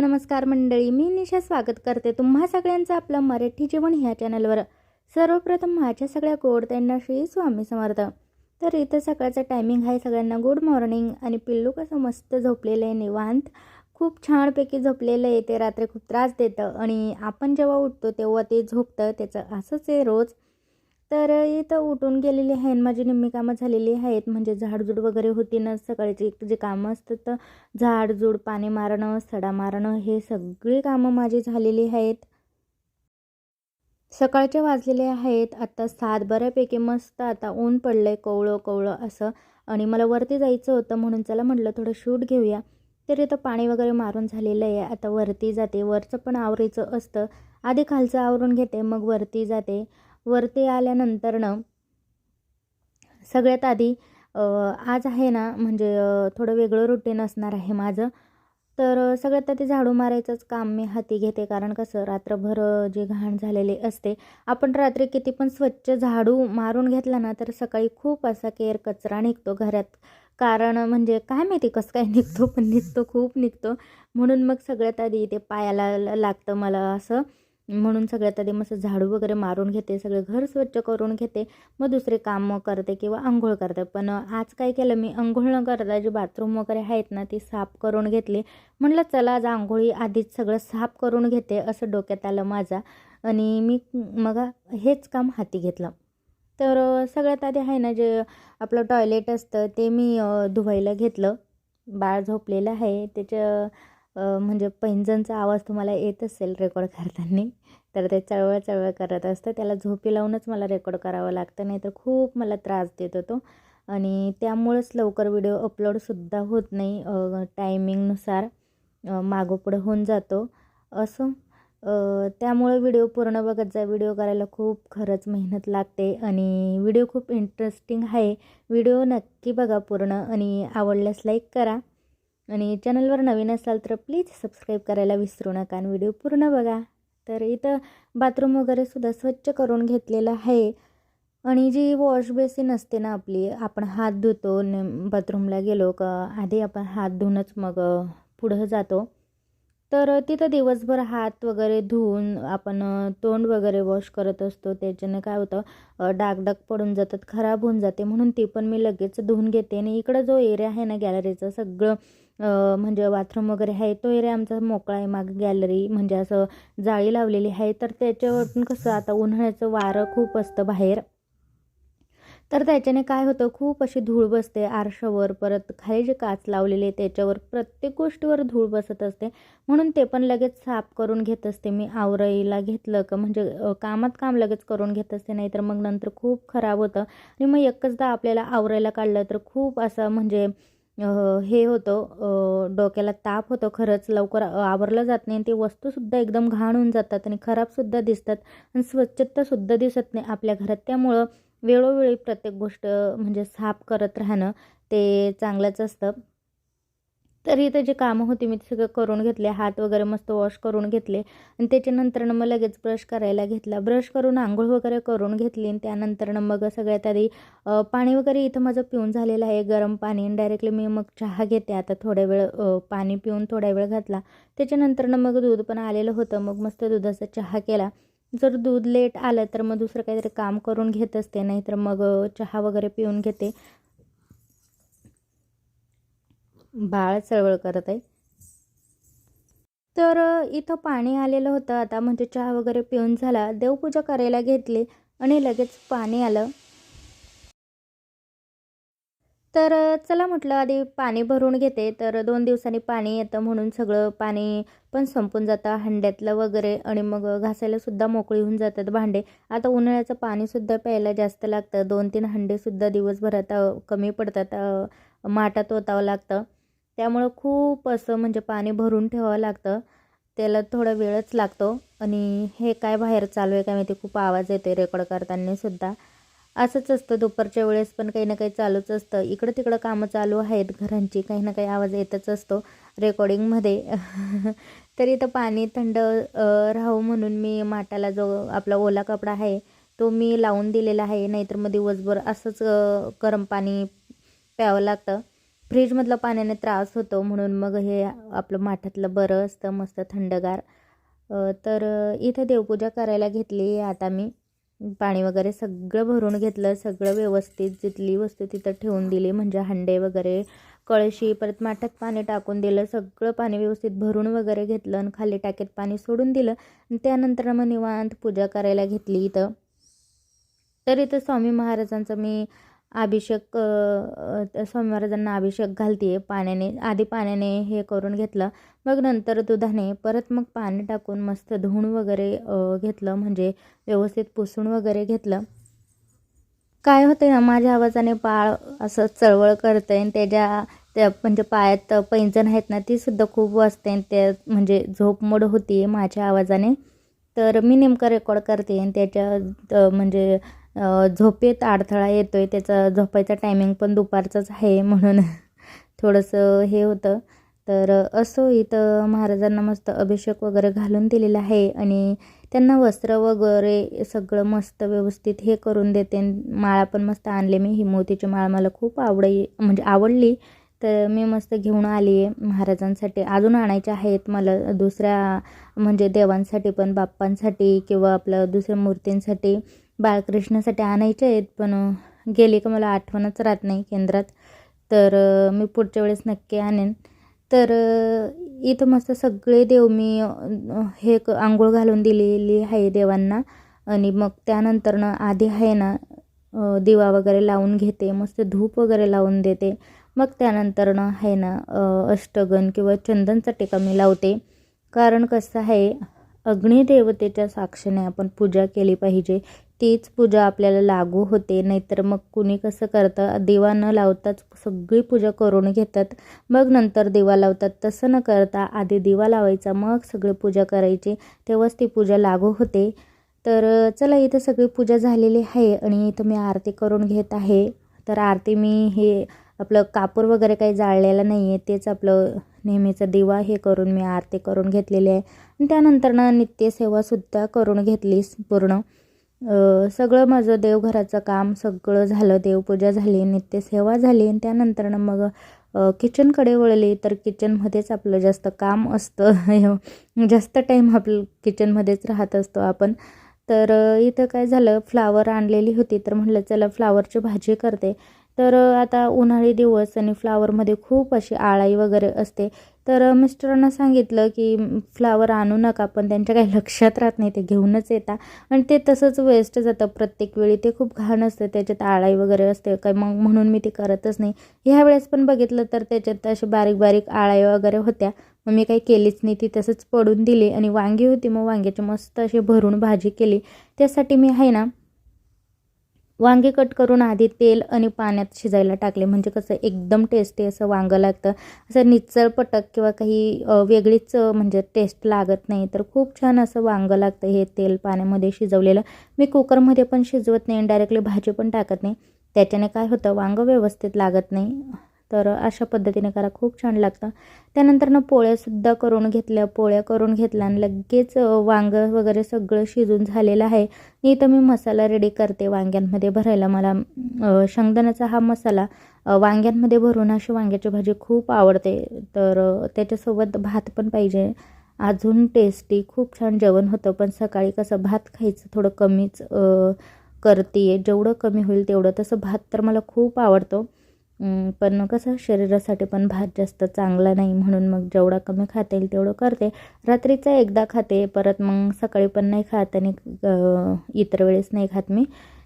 Hello नमस्कार मंडळी मी निशा स्वागत करते तुम्हा सगळ्यांचं आपलं मराठी जेवण ह्या चॅनलवर. सर्वप्रथम माझ्या सगळ्या गोडत्यांना श्री स्वामी समर्थ. तर इथं सकाळचं टायमिंग आहे सगळ्यांना गुड मॉर्निंग आणि पिल्लू कसं मस्त झोपलेलं आहे निवांत. खूप छानपैकी झोपलेलं आहे ते रात्री खूप त्रास देतं आणि आपण जेव्हा उठतो तेव्हा ते झोपतं त्याचं असंच आहे रोज. तर इथं उठून गेलेली आहे माझी निम्मी कामं झालेली आहेत. म्हणजे झाडझूड वगैरे होती ना सकाळची जे कामं असतात तर झाडझूड पाणी मारणं सडा मारणं हे सगळी कामं माझी झालेली आहेत. सकाळचे वाजलेले आहेत आता सात बऱ्यापैकी मस्त आता ऊन पडलं आहे कवळं कवळं असं. आणि मला वरती जायचं होतं म्हणून चला म्हटलं थोडं शूट घेऊया. तर इथं पाणी वगैरे मारून झालेलं आहे आता वरती जाते. वरचं पण आवरायचं असतं. आधी खालचं आवरून घेते मग वरती जाते. वरती आल्यानंतरनं सगळ्यात आधी आज आहे ना म्हणजे थोडं वेगळं रुटीन असणार आहे माझं. तर सगळ्यात आधी झाडू मारायचंच काम मी हाती घेते. कारण कसं रात्रभर जे घाण झालेले असते आपण रात्री किती पण स्वच्छ झाडू मारून घेतला ना तर सकाळी खूप असा केअर कचरा निघतो घरात. कारण म्हणजे काय माहिती कसं काय निघतो पण निघतो खूप निघतो. म्हणून मग सगळ्यात आधी ते पायाला लागतं मला असं. म्हणून सगळ्यात आधी मस्त झाडू वगैरे मारून घेते सगळे घर स्वच्छ करून घेते मग दुसरे कामं करते किंवा आंघोळ करते. पण आज काय केलं मी? आंघोळ न करता जे बाथरूम वगैरे आहेत ना ती साफ करून घेतली. म्हटलं चला आज आंघोळी आधीच सगळं साफ करून घेते असं डोक्यात आलं माझा. आणि मी मग हेच काम हाती घेतलं. तर सगळ्यात आधी आहे ना जे आपलं टॉयलेट असतं ते मी धुवायला घेतलं. बाळ झोपलेलं आहे त्याच्या म्हणजे पैंजणचा आवाज तुम्हाला येत असेल रेकॉर्ड करताना तर ते चळवळ चळवळ करत असतं. त्याला झोपी लावूनच मला रेकॉर्ड करावं लागतं नाही तर खूप मला त्रास देत होतो. आणि त्यामुळंच लवकर व्हिडिओ अपलोडसुद्धा होत नाही. टायमिंगनुसार मागोपुढं होऊन जातो. असं त्यामुळे व्हिडिओ पूर्ण बघत जा. व्हिडिओ करायला खूप खरंच मेहनत लागते आणि व्हिडिओ खूप इंटरेस्टिंग आहे. व्हिडिओ नक्की बघा पूर्ण आणि आवडल्यास लाईक करा. आणि चॅनलवर नवीन असाल तर प्लीज सबस्क्राईब करायला विसरू नका आणि व्हिडिओ पूर्ण बघा. तर इथं बाथरूम वगैरे सुद्धा स्वच्छ करून घेतलेलं आहे. आणि जी वॉश बेसिन असते ना आपली आपण हात धुतो ने बाथरूमला गेलो का आधी आपण हात धुवूनच मग पुढं जातो. तर तिथं दिवसभर हात वगैरे धुवून आपण तोंड वगैरे वॉश करत असतो. त्याच्यानं काय होतं डागडाग पडून जातात खराब होऊन जाते. म्हणून ती पण मी लगेच धुवून घेते. आणि इकडं जो एरिया आहे ना गॅलरीचं सगळं म्हणजे बाथरूम वगैरे आहे तो एरिया आमचा मोकळा आहे माग गॅलरी म्हणजे असं जाळी लावलेली आहे. तर त्याच्यावरून कसं आता उन्हाळ्याचं वारं खूप असतं बाहेर. तर त्याच्याने काय होतं खूप अशी धूळ बसते आरशावर. परत खाली जे काच लावलेले त्याच्यावर प्रत्येक गोष्टीवर धूळ बसत असते. म्हणून ते पण लगेच साफ करून घेत असते. मी आवराईला घेतलं का म्हणजे कामात काम लगेच करून घेत असते नाही तर मग नंतर खूप खराब होतं. आणि मग एकचदा आपल्याला आवरायला काढलं तर खूप असं म्हणजे हे होतं डोक्याला ताप होतो खरंच. लवकर आवरलं जात नाही ते वस्तूसुद्धा एकदम घाण होऊन जातात आणि खराबसुद्धा दिसतात आणि स्वच्छतासुद्धा दिसत नाही आपल्या घरात. त्यामुळं वेळोवेळी प्रत्येक गोष्ट म्हणजे साफ करत राहणं ते चांगलंच असतं. तरी इथं जे कामं होती मी ते सगळं करून घेतले. हात वगैरे मस्त वॉश करून घेतले. आणि त्याच्यानंतरनं मग लगेच ब्रश करायला घेतला. ब्रश करून आंघोळ वगैरे करून घेतली. आणि त्यानंतरनं मग सगळ्यात आधी पाणी वगैरे इथं माझं पिऊन झालेलं आहे. गरम पाणी. आणि डायरेक्टली मी मग चहा घेते. आता थोड्या वेळ पाणी पिऊन थोड्या वेळ घातला. त्याच्यानंतरनं मग दूध पण आलेलं होतं. मग मस्त दुधाचा चहा केला. जर दूध लेट आलं तर मग दुसरं काहीतरी काम करून घेत असते. नाहीतर मग चहा वगैरे पिऊन घेते. बाळ चळवळ करत आहे तर इथं पाणी आलेलं होतं. आता म्हणजे चहा वगैरे पिऊन झाला. देवपूजा करायला घेतली आणि लगेच पाणी आलं. तर चला म्हटलं आधी पाणी भरून घेते. तर दोन दिवसांनी पाणी येतं म्हणून सगळं पाणी पण संपून जातं. हंड्यातलं वगैरे आणि मग घासायलासुद्धा मोकळी होऊन जातात भांडे. आता उन्हाळ्याचं पाणीसुद्धा प्यायला जास्त लागतं. दोन तीन हंडेसुद्धा दिवसभरात कमी पडतात. माठात ओतावं लागतं. त्यामुळं खूप असं म्हणजे पाणी भरून ठेवावं लागतं. त्याला थोडा वेळच लागतो. आणि हे काय बाहेर चालू आहे काय माहिती खूप आवाज येतो आहे रेकॉर्ड करताना सुद्धा. असंच असतं. दुपारच्या वेळेस पण काही ना काही चालूच असतं. इकडं तिकडं कामं चालू आहेत घरांची. काही ना काही आवाज येतच असतो रेकॉर्डिंगमध्ये. तरी तर पाणी थंड राहू म्हणून मी माटाला जो आपला ओला कपडा आहे तो मी लावून दिलेला आहे. नाहीतर मग दिवसभर असंच गरम पाणी प्यावं लागतं. फ्रीजमधलं पाण्याने त्रास होतो म्हणून मग हे आपलं माठातलं बरं असतं मस्त थंडगार. तर इथं देवपूजा करायला घेतली आता मी. पाणी वगैरे सगळं भरून घेतलं सगळं व्यवस्थित जिथली वस्तू तिथं ठेवून दिली म्हणजे हंडे वगैरे कळशी परत माठात पाणी टाकून दिलं सगळं पाणी व्यवस्थित भरून वगैरे घेतलं आणि खाली टाकीत पाणी सोडून दिलं. आणि त्यानंतर मग निवांत पूजा करायला घेतली इथं. तर इथं स्वामी महाराजांचं मी अभिषेक स्वामी महाराजांना अभिषेक घालते पाण्याने आधी पाण्याने हे करून घेतलं. मग नंतर दुधाने परत मग पाणी टाकून मस्त धुवून वगैरे घेतलं. म्हणजे व्यवस्थित पुसून वगैरे घेतलं. काय होते ना माझ्या आवाजाने पाळ असं चळवळ करते आणि त्याच्या त्या म्हणजे पायात पैंजण आहेत ना ती सुद्धा खूप वाजते आणि त्या म्हणजे झोप मोड होती माझ्या आवाजाने. तर मी नेमकं रेकॉर्ड करते आणि त्याच्या म्हणजे झोपेत अडथळा येतो आहे त्याचा झोपायचा टायमिंग पण दुपारचाच आहे म्हणून थोडंसं हे होतं. तर असो इथं महाराजांना मस्त अभिषेक वगैरे घालून दिलेला आहे आणि त्यांना वस्त्र वगैरे सगळं मस्त व्यवस्थित हे करून देते. माळा पण मस्त आणले मी. ही मोतीची माळ मला खूप आवडी म्हणजे आवडली. तर मी मस्त घेऊन आली आहे. महाराजांसाठी अजून आणायच्या आहेत. मला दुसऱ्या म्हणजे देवांसाठी पण बाप्पांसाठी किंवा आपल्या दुसऱ्या मूर्तींसाठी बाळकृष्णासाठी आणायचे आहेत पण गेले का मला आठवणच राहत नाही केंद्रात. तर मी पुढच्या वेळेस नक्की आणेन. तर इथं मस्त सगळे देव मी हे क आंघोळ घालून दिलेली आहे देवांना. आणि मग त्यानंतरनं आधी आहे ना दिवा वगैरे लावून घेते मस्त धूप वगैरे लावून देते. मग त्यानंतरनं आहे ना अष्टगन किंवा चंदनचा टेका मी लावते. कारण कसं आहे अग्निदेवतेच्या साक्षीने आपण पूजा केली पाहिजे. तीच पूजा आपल्याला लागू होते. नाहीतर मग कुणी कसं करतं? दिवा न लावताच सगळी पूजा करून घेतात. मग नंतर दिवा लावतात. तसं न करता आधी दिवा लावायचा मग सगळी पूजा करायची. तेव्हाच ती पूजा लागू होते. तर चला इथं सगळी पूजा झालेली आहे आणि इथं मी आरती करून घेत आहे. तर आरती मी हे आपलं कापूर वगैरे काही जाळलेलं नाही आहे तेच आपलं नेहमीचं दिवा हे करून मी आरती करून घेतलेली आहे. आणि त्यानंतर ना नित्यसेवासुद्धा करून घेतलीस पूर्ण. सगळं माझं देवघराचं काम सगळं झालं देवपूजा झाली नित्यसेवा झाली. आणि त्यानंतरनं मग किचनकडे वळली तर किचनमध्येच आपलं जास्त काम असतं. जास्त टाईम आपलं किचनमध्येच राहत असतो आपण. तर इथं काय झालं? फ्लावर आणलेली होती. तर म्हटलं चला फ्लावरची भाजी करते. तर आता उन्हाळी दिवस आणि फ्लावरमध्ये खूप अशी आळाई वगैरे असते. तर मिस्टरांना सांगितलं की फ्लावर आणू नका पण त्यांच्या काही लक्षात राहत नाही ते घेऊनच येतात आणि ते तसंच वेस्ट जातं प्रत्येक वेळी. ते खूप घाण असतं त्याच्यात आळाई वगैरे असते काय मग म्हणून मी ते करतच नाही. ह्या वेळेस पण बघितलं तर त्याच्यात असे बारीक बारीक आळाई वगैरे होत्या. मग मी काही केलीच नाही ती तसंच पडून दिली आणि वांगी होती. मग वांग्याची मस्त अशी भरून भाजी केली. त्यासाठी मी आहे ना वांगे कट करून आधी तेल आणि पाण्यात शिजायला टाकले. म्हणजे कसं एकदम टेस्टी असं वांगं लागतं. असं निचळ पटक किंवा काही वेगळीच म्हणजे टेस्ट लागत नाही. तर खूप छान असं वांगं लागतं हे तेल पाण्यामध्ये शिजवलेलं. मी कुकरमध्ये पण शिजवत नाही डायरेक्टली भाजी पण टाकत नाही. त्याच्याने काय होतं? वांगं व्यवस्थित लागत नाही. तर अशा पद्धतीने करा. खूप छान लागतं. त्यानंतर ना पोळ्यासुद्धा करून घेतल्या. पोळ्या करून घेतल्या आणि लगेच वांगं वगैरे सगळं शिजून झालेलं आहे. इथं मी मसाला रेडी करते वांग्यांमध्ये भरायला. मला शेंगदाण्याचा हा मसाला वांग्यांमध्ये भरून अशी वांग्याची भाजी खूप आवडते. तर त्याच्यासोबत भात पण पाहिजे. अजून टेस्टी खूप छान जेवण होतं. पण सकाळी कसं भात खायचं थोडं कमीच करते जेवढं कमी होईल तेवढं. तसं भात तर मला खूप आवडतो. पण कसं शरीरासाठी पण भात जास्त चांगला नाही म्हणून मग जेवढा कमी खाता येईल तेवढं करते. रात्रीचा एकदा खाते परत मग सकाळी पण नाही खात आणि इतर वेळेस नाही खात मी.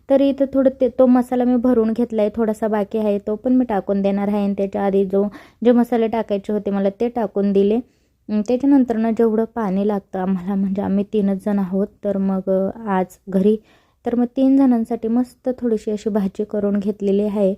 तरी इथं थोडं ते तो मसाला मी भरून घेतला आहे थोडासा बाकी आहे तो पण मी टाकून देणार आहे. आणि त्याच्या आधी जो जे मसाले टाकायचे होते मला ते टाकून दिले. त्याच्यानंतरनं त्याच्यानंतर ना जेवढं पाणी लागतं आम्हाला म्हणजे आम्ही तीनच जण आहोत तर मग आज घरी. तर मग तीन जणांसाठी मस्त थोडीशी अशी भाजी करून घेतलेली आहे.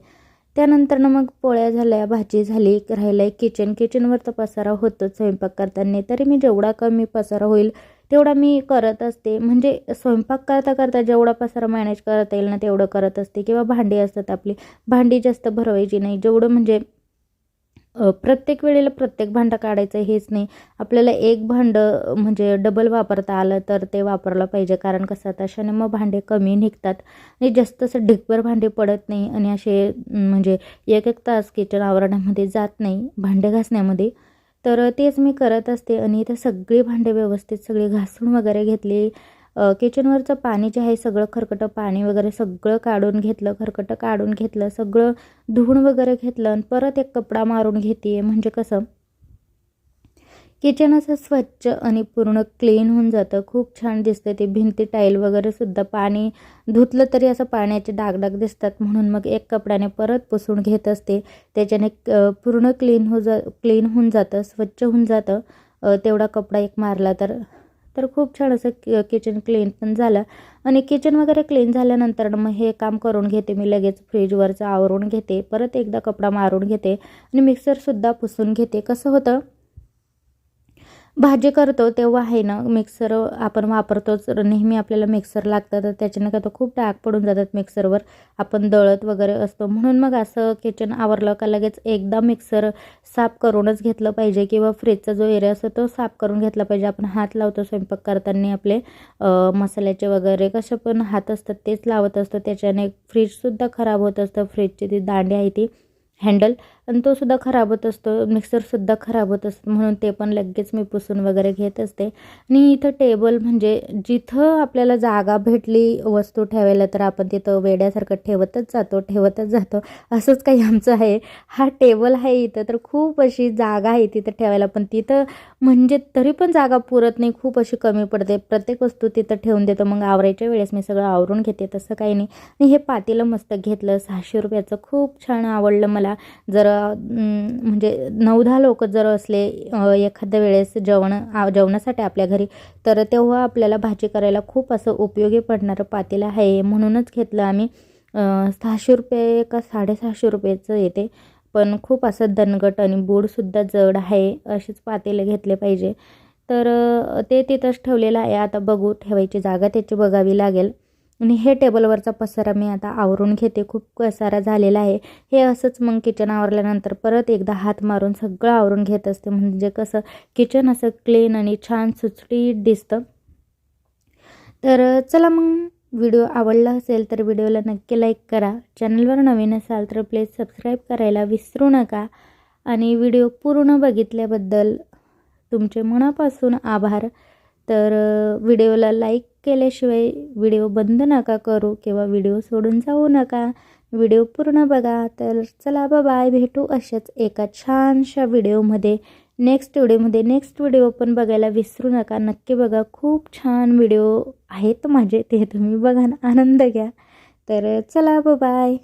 त्यानंतर ना मग पोळ्या झाल्या भाजी झाली राहिलं आहे किचन किचनवर तर पसारा होतोच स्वयंपाक करताना. तरी मी जेवढा कमी पसारा होईल तेवढा मी करत असते. म्हणजे स्वयंपाक करता करता जेवढा पसारा मॅनेज करता येईल ना तेवढं करत असते. किंवा भांडी असतात आपली भांडी जास्त भरवायची नाही. जेवढं म्हणजे प्रत्येक वेळेला प्रत्येक भांडं काढायचं हेच नाही. आपल्याला एक भांडं म्हणजे डबल वापरता आलं तर ते वापरलं पाहिजे. कारण कसं तशाने मग भांडे कमी निघतात. आणि जास्त असं ढिगभर भांडे पडत नाही. आणि असे म्हणजे एक एक तास किचन आवरण्यामध्ये जात नाही. भांडे घासण्यामध्ये. तर तेच मी करत असते. आणि इथे सगळी भांडे व्यवस्थित सगळी घासून वगैरे घेतली. किचनवरचं पाणी जे आहे सगळं खरकटं पाणी वगैरे सगळं काढून घेतलं खरकटं काढून घेतलं सगळं धुवून वगैरे घेतलं आणि परत एक कपडा मारून घेते म्हणजे कसं? किचन असं स्वच्छ आणि पूर्ण क्लीन होऊन जातं. खूप छान दिसतं ते भिंती टाईल वगैरे सुद्धा. पाणी धुतलं तरी असं पाण्याचे डागडाग दिसतात. म्हणून मग एक कपड्याने परत पुसून घेत असते. त्याच्याने पूर्ण क्लीन हो जा क्लीन होऊन जातं स्वच्छ होऊन जातं. तेवढा कपडा एक मारला तर तर खूप छान असं किचन क्लीन पण झालं. आणि किचन वगैरे क्लीन झाल्यानंतर मग हे काम करून घेते मी लगेच फ्रीजवरचं आवरून घेते. परत एकदा कपडा मारून घेते. आणि मिक्सरसुद्धा पुसून घेते. कसं होतं भाजी करतो तेव्हा आहे ना मिक्सर आपण वापरतोच. नेहमी आपल्याला मिक्सर लागतं तर त्याच्याने का तर खूप डाग पडून जातात मिक्सरवर आपण दळत वगैरे असतो. म्हणून मग असं किचन आवरलं का लगेच एकदा मिक्सर साफ करूनच घेतलं पाहिजे किंवा फ्रीजचा जो एरिया असतो तो साफ करून घेतला पाहिजे. आपण हात लावतो स्वयंपाक करताना आपले मसाल्याचे वगैरे कसे पण हात असतात तेच लावत असतो. त्याच्याने फ्रीजसुद्धा खराब होत असतं. फ्रीजची ती दांडी आहे ती हँडल आणि तो सुद्धा खराब होत असतो. मिक्सरसुद्धा खराब होत असतो. म्हणून ते पण लगेच मी पुसून वगैरे घेत असते. आणि इथं टेबल म्हणजे जिथं आपल्याला जागा भेटली वस्तू ठेवायला तर आपण तिथं वेड्यासारखं ठेवतच जातो ठेवतच जातो. असंच काही आमचं आहे. हा टेबल आहे इथं तर खूप अशी जागा आहे तिथं ठेवायला. पण तिथं म्हणजे तरी पण जागा पुरत नाही. खूप अशी कमी पडते. प्रत्येक वस्तू तिथं ठेवून देतो. मग आवरायच्या वेळेस मी सगळं आवरून घेते. तसं काही नाही. आणि हे पातेलं मस्त घेतलं. सहाशे रुपयाचं खूप छान आवडलं मला. जर म्हणजे नऊ दहा लोक जर असले एखाद्या वेळेस जेवण जेवणासाठी आपल्या घरी तर तेव्हा आपल्याला भाजी करायला खूप असं उपयोगी पडणारं पातेलं आहे. म्हणूनच घेतलं आम्ही. सहाशे रुपये का साडेसहाशे रुपयाचं येते. पण खूप असं दणगट आणि बूडसुद्धा जड आहे असेच पातेले घेतले पाहिजे. तर ते तिथंच ठेवलेलं आहे. आता बघू ठेवायची जागा त्याची बघावी लागेल. आणि हे टेबलवरचा पसारा मी आता आवरून घेते. खूप पसारा झालेला आहे. हे असंच मग किचन आवरल्यानंतर परत एकदा हात मारून सगळं आवरून घेत असते. म्हणजे कसं किचन असं क्लीन आणि छान सुचटीत दिसतं. तर चला मग व्हिडिओ आवडला असेल तर व्हिडिओला नक्की लाईक करा. चॅनलवर नवीन असाल तर प्लीज सबस्क्राईब करायला विसरू नका. आणि व्हिडिओ पूर्ण बघितल्याबद्दल तुमचे मनापासून आभार. तर व्हिडिओला लाईक केल्याशिवाय व्हिडिओ बंद नका करू किंवा व्हिडिओ सोडून जाऊ नका. व्हिडिओ पूर्ण बघा. तर चला बाय भेटू अशाच एका छानशा व्हिडिओमध्ये. नेक्स्ट व्हिडिओमध्ये नेक्स्ट व्हिडिओ पण बघायला विसरू नका. नक्की बघा. खूप छान व्हिडिओ आहेत माझे. ते तुम्ही बघा ना आनंद घ्या. तर चला बाय